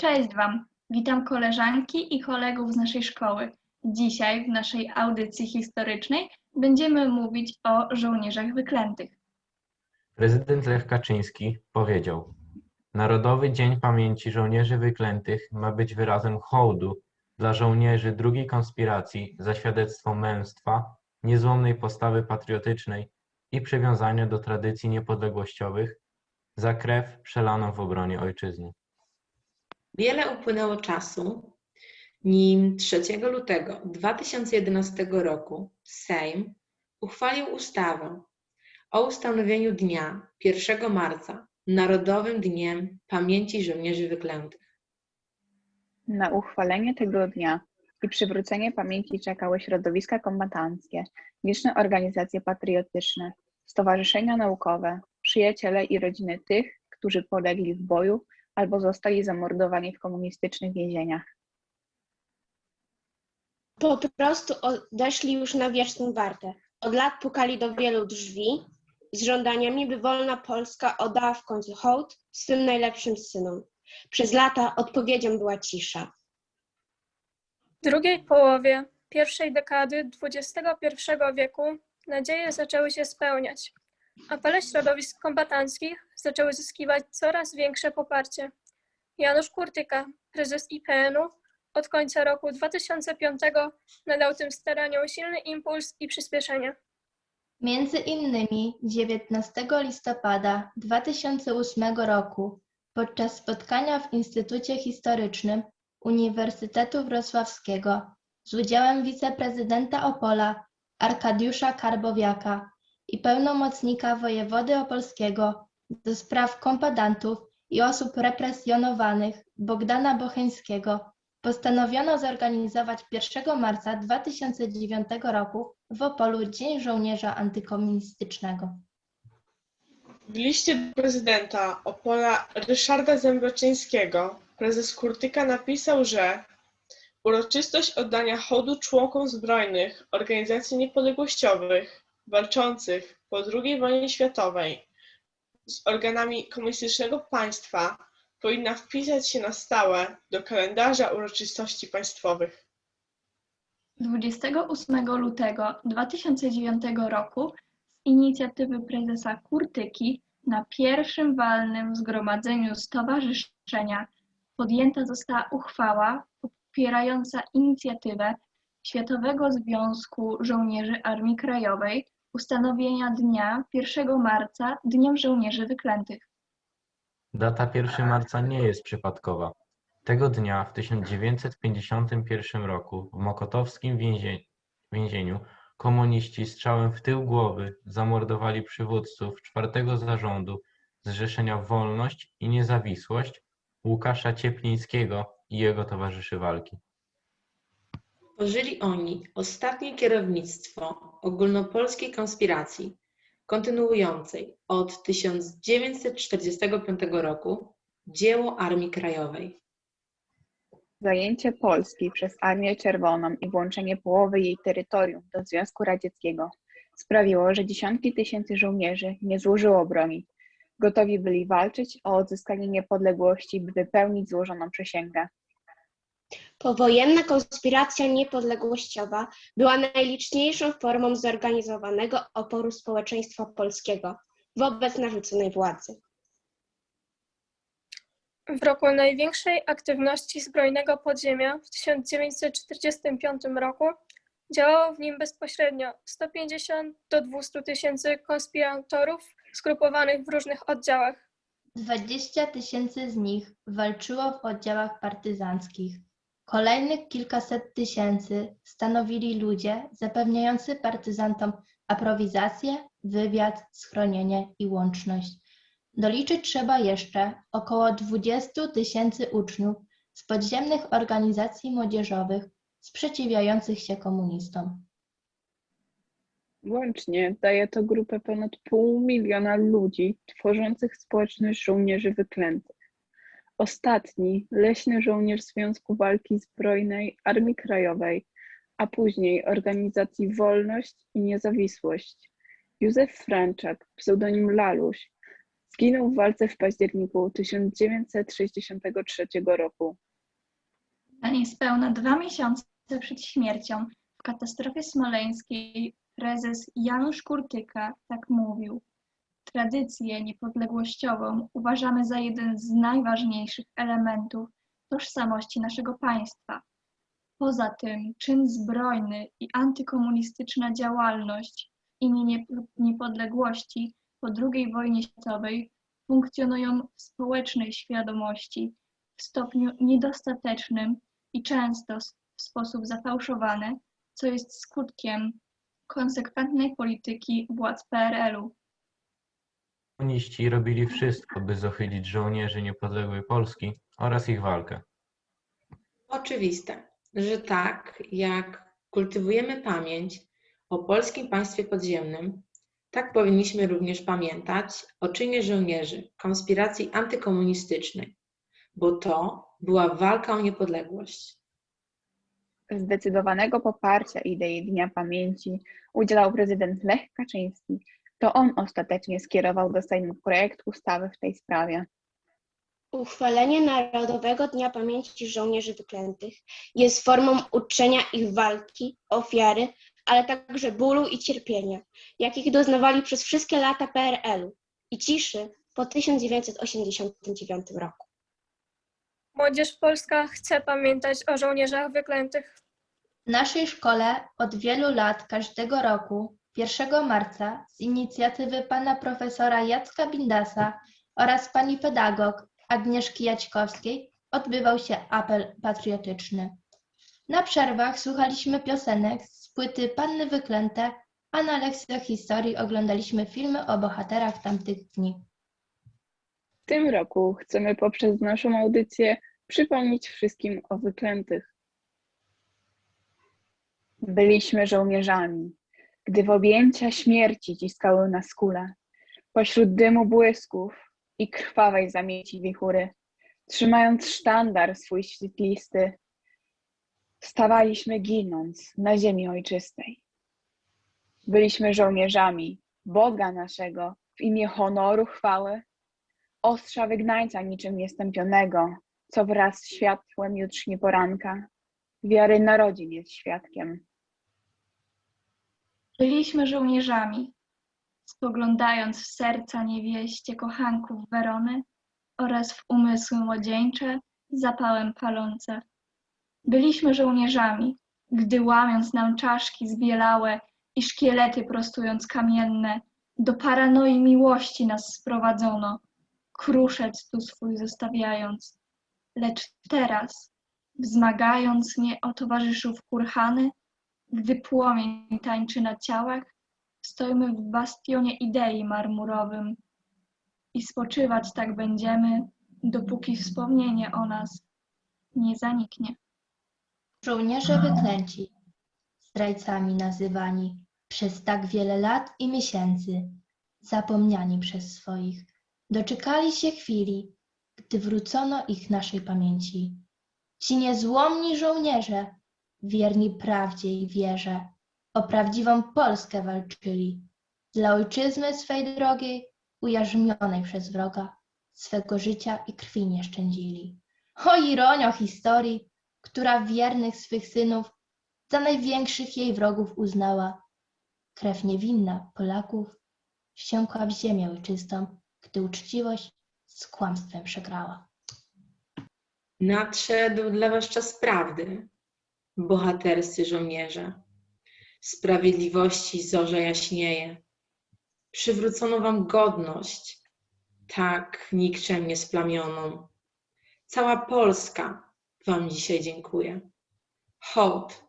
Cześć Wam! Witam koleżanki i kolegów z naszej szkoły. Dzisiaj w naszej audycji historycznej będziemy mówić o żołnierzach wyklętych. Prezydent Lech Kaczyński powiedział: Narodowy Dzień Pamięci Żołnierzy Wyklętych ma być wyrazem hołdu dla żołnierzy drugiej konspiracji za świadectwo męstwa, niezłomnej postawy patriotycznej i przywiązania do tradycji niepodległościowych, za krew przelaną w obronie ojczyzny. Wiele upłynęło czasu, nim 3 lutego 2011 roku Sejm uchwalił ustawę o ustanowieniu dnia 1 marca Narodowym Dniem Pamięci Żołnierzy Wyklętych. Na uchwalenie tego dnia i przywrócenie pamięci czekały środowiska kombatanckie, liczne organizacje patriotyczne, stowarzyszenia naukowe, przyjaciele i rodziny tych, którzy polegli w boju albo zostali zamordowani w komunistycznych więzieniach. Po prostu odeszli już na wieczną wartę. Od lat pukali do wielu drzwi z żądaniami, by wolna Polska oddała w końcu hołd swym najlepszym synom. Przez lata odpowiedzią była cisza. W drugiej połowie pierwszej dekady XXI wieku nadzieje zaczęły się spełniać. Apele środowisk kombatanckich zaczęły zyskiwać coraz większe poparcie. Janusz Kurtyka, prezes IPN-u, od końca roku 2005 nadał tym staraniom silny impuls i przyspieszenie. Między innymi 19 listopada 2008 roku podczas spotkania w Instytucie Historycznym Uniwersytetu Wrocławskiego z udziałem wiceprezydenta Opola Arkadiusza Karbowiaka i pełnomocnika wojewody opolskiego do spraw kombatantów i osób represjonowanych Bogdana Bocheńskiego postanowiono zorganizować 1 marca 2009 roku w Opolu Dzień Żołnierza Antykomunistycznego. W liście do prezydenta Opola Ryszarda Zęboczyńskiego prezes Kurtyka napisał, że uroczystość oddania hołdu członkom zbrojnych organizacji niepodległościowych walczących po II wojnie światowej z organami komunistycznego państwa powinna wpisać się na stałe do kalendarza uroczystości państwowych. 28 lutego 2009 roku z inicjatywy prezesa Kurtyki na pierwszym walnym zgromadzeniu stowarzyszenia podjęta została uchwała popierająca inicjatywę Światowego Związku Żołnierzy Armii Krajowej ustanowienia dnia 1 marca Dniem Żołnierzy Wyklętych. Data 1 marca nie jest przypadkowa. Tego dnia w 1951 roku w mokotowskim więzie- więzieniu komuniści strzałem w tył głowy zamordowali przywódców czwartego zarządu Zrzeszenia Wolność i Niezawisłość Łukasza Cieplińskiego i jego towarzyszy walki. Tworzyli oni ostatnie kierownictwo ogólnopolskiej konspiracji, kontynuującej od 1945 roku dzieło Armii Krajowej. Zajęcie Polski przez Armię Czerwoną i włączenie połowy jej terytorium do Związku Radzieckiego sprawiło, że dziesiątki tysięcy żołnierzy nie złożyło broni. Gotowi byli walczyć o odzyskanie niepodległości, by wypełnić złożoną przysięgę. Powojenna konspiracja niepodległościowa była najliczniejszą formą zorganizowanego oporu społeczeństwa polskiego wobec narzuconej władzy. W roku największej aktywności zbrojnego podziemia w 1945 roku działało w nim bezpośrednio 150 do 200 tysięcy konspiratorów zgrupowanych w różnych oddziałach. 20 tysięcy z nich walczyło w oddziałach partyzanckich. Kolejnych kilkaset tysięcy stanowili ludzie zapewniający partyzantom aprowizację, wywiad, schronienie i łączność. Doliczyć trzeba jeszcze około 20 tysięcy uczniów z podziemnych organizacji młodzieżowych sprzeciwiających się komunistom. Łącznie daje to grupę ponad pół miliona ludzi tworzących społeczność żołnierzy wyklętych. Ostatni leśny żołnierz Związku Walki Zbrojnej Armii Krajowej, a później organizacji Wolność i Niezawisłość, Józef Franczak, pseudonim Laluś, Zginął w walce w październiku 1963 roku. A niespełna dwa miesiące przed śmiercią w katastrofie smoleńskiej prezes Janusz Kurtyka tak mówił. Tradycję niepodległościową uważamy za jeden z najważniejszych elementów tożsamości naszego państwa. Poza tym czyn zbrojny i antykomunistyczna działalność w imię niep- niepodległości po II wojnie światowej funkcjonują w społecznej świadomości w stopniu niedostatecznym i często w sposób zafałszowany, co jest skutkiem konsekwentnej polityki władz PRL-u. Komuniści robili wszystko, by zachylić żołnierzy niepodległej Polski oraz ich walkę. Oczywiste, że tak jak kultywujemy pamięć o polskim państwie podziemnym, tak powinniśmy również pamiętać o czynie żołnierzy konspiracji antykomunistycznej, bo to była walka o niepodległość. Zdecydowanego poparcia idei Dnia Pamięci udzielał prezydent Lech Kaczyński. To on ostatecznie skierował do Sejmu projekt ustawy w tej sprawie. Uchwalenie Narodowego Dnia Pamięci Żołnierzy Wyklętych jest formą uczczenia ich walki, ofiary, ale także bólu i cierpienia, jakich doznawali przez wszystkie lata PRL-u i ciszy po 1989 roku. Młodzież polska chce pamiętać o żołnierzach wyklętych. W naszej szkole od wielu lat każdego roku 1 marca z inicjatywy pana profesora Jacka Bindasa oraz pani pedagog Agnieszki Jaćkowskiej odbywał się apel patriotyczny. Na przerwach słuchaliśmy piosenek z płyty Panny Wyklęte, a na lekcjach historii oglądaliśmy filmy o bohaterach tamtych dni. W tym roku chcemy poprzez naszą audycję przypomnieć wszystkim o wyklętych. Byliśmy żołnierzami, gdy w objęcia śmierci ciskały nas kule. Pośród dymu błysków i krwawej zamieci wichury, trzymając sztandar swój świetlisty, stawaliśmy ginąc na ziemi ojczystej. Byliśmy żołnierzami Boga naszego w imię honoru chwały, ostrza wygnańca niczym niestępionego, co wraz z światłem jutrznie poranka wiary narodzin jest świadkiem. Byliśmy żołnierzami, spoglądając w serca niewieście kochanków Werony oraz w umysły młodzieńcze zapałem palące. Byliśmy żołnierzami, gdy łamiąc nam czaszki zbielałe i szkielety prostując kamienne, do paranoi miłości nas sprowadzono, kruszec tu swój zostawiając. Lecz teraz, wzmagając mnie o towarzyszów kurhany, gdy płomień tańczy na ciałach, stoimy w bastionie idei marmurowym i spoczywać tak będziemy, dopóki wspomnienie o nas nie zaniknie. Żołnierze wyklęci, zdrajcami nazywani przez tak wiele lat i miesięcy, zapomniani przez swoich, doczekali się chwili, gdy wrócono ich naszej pamięci. Ci niezłomni żołnierze, wierni prawdzie i wierze, o prawdziwą Polskę walczyli, dla ojczyzny swej drogiej, ujarzmionej przez wroga, swego życia i krwi nie szczędzili. O ironio historii, która wiernych swych synów za największych jej wrogów uznała. Krew niewinna Polaków wsiąkła w ziemię ojczystą, gdy uczciwość z kłamstwem przegrała. Nadszedł dla was czas prawdy, bohaterscy żołnierze. Sprawiedliwości zorza jaśnieje. Przywrócono wam godność, tak nikczemnie splamioną. Cała Polska wam dzisiaj dziękuję. Hołd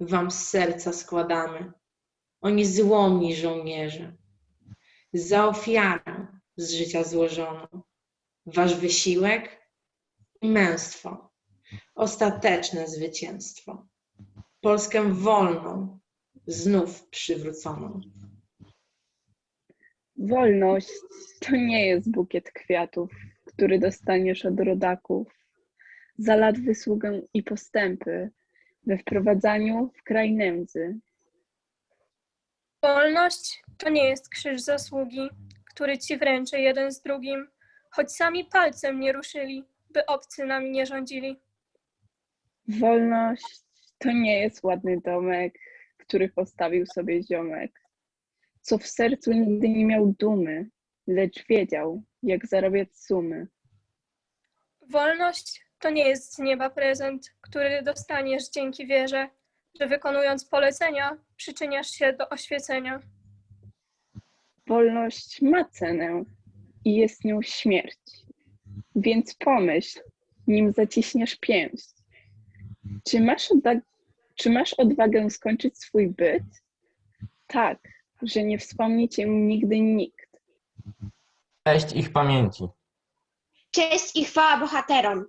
wam z serca składamy, o niezłomni żołnierze. Za ofiarę z życia złożoną. Wasz wysiłek i męstwo, ostateczne zwycięstwo. Polskę wolną znów przywróconą. Wolność to nie jest bukiet kwiatów, który dostaniesz od rodaków. Za lat wysługę i postępy we wprowadzaniu w kraj nędzy. Wolność to nie jest krzyż zasługi, który ci wręczy jeden z drugim, choć sami palcem nie ruszyli, by obcy nami nie rządzili. Wolność to nie jest ładny domek, który postawił sobie ziomek, co w sercu nigdy nie miał dumy, lecz wiedział, jak zarabiać sumy. Wolność to nie jest z nieba prezent, który dostaniesz dzięki wierze, że wykonując polecenia, przyczyniasz się do oświecenia. Wolność ma cenę i jest nią śmierć. Więc pomyśl, nim zaciśniesz pięść. Czy masz, czy masz odwagę skończyć swój byt? Tak, że nie wspomni cię nigdy nikt. Cześć ich pamięci. Cześć i chwała bohaterom!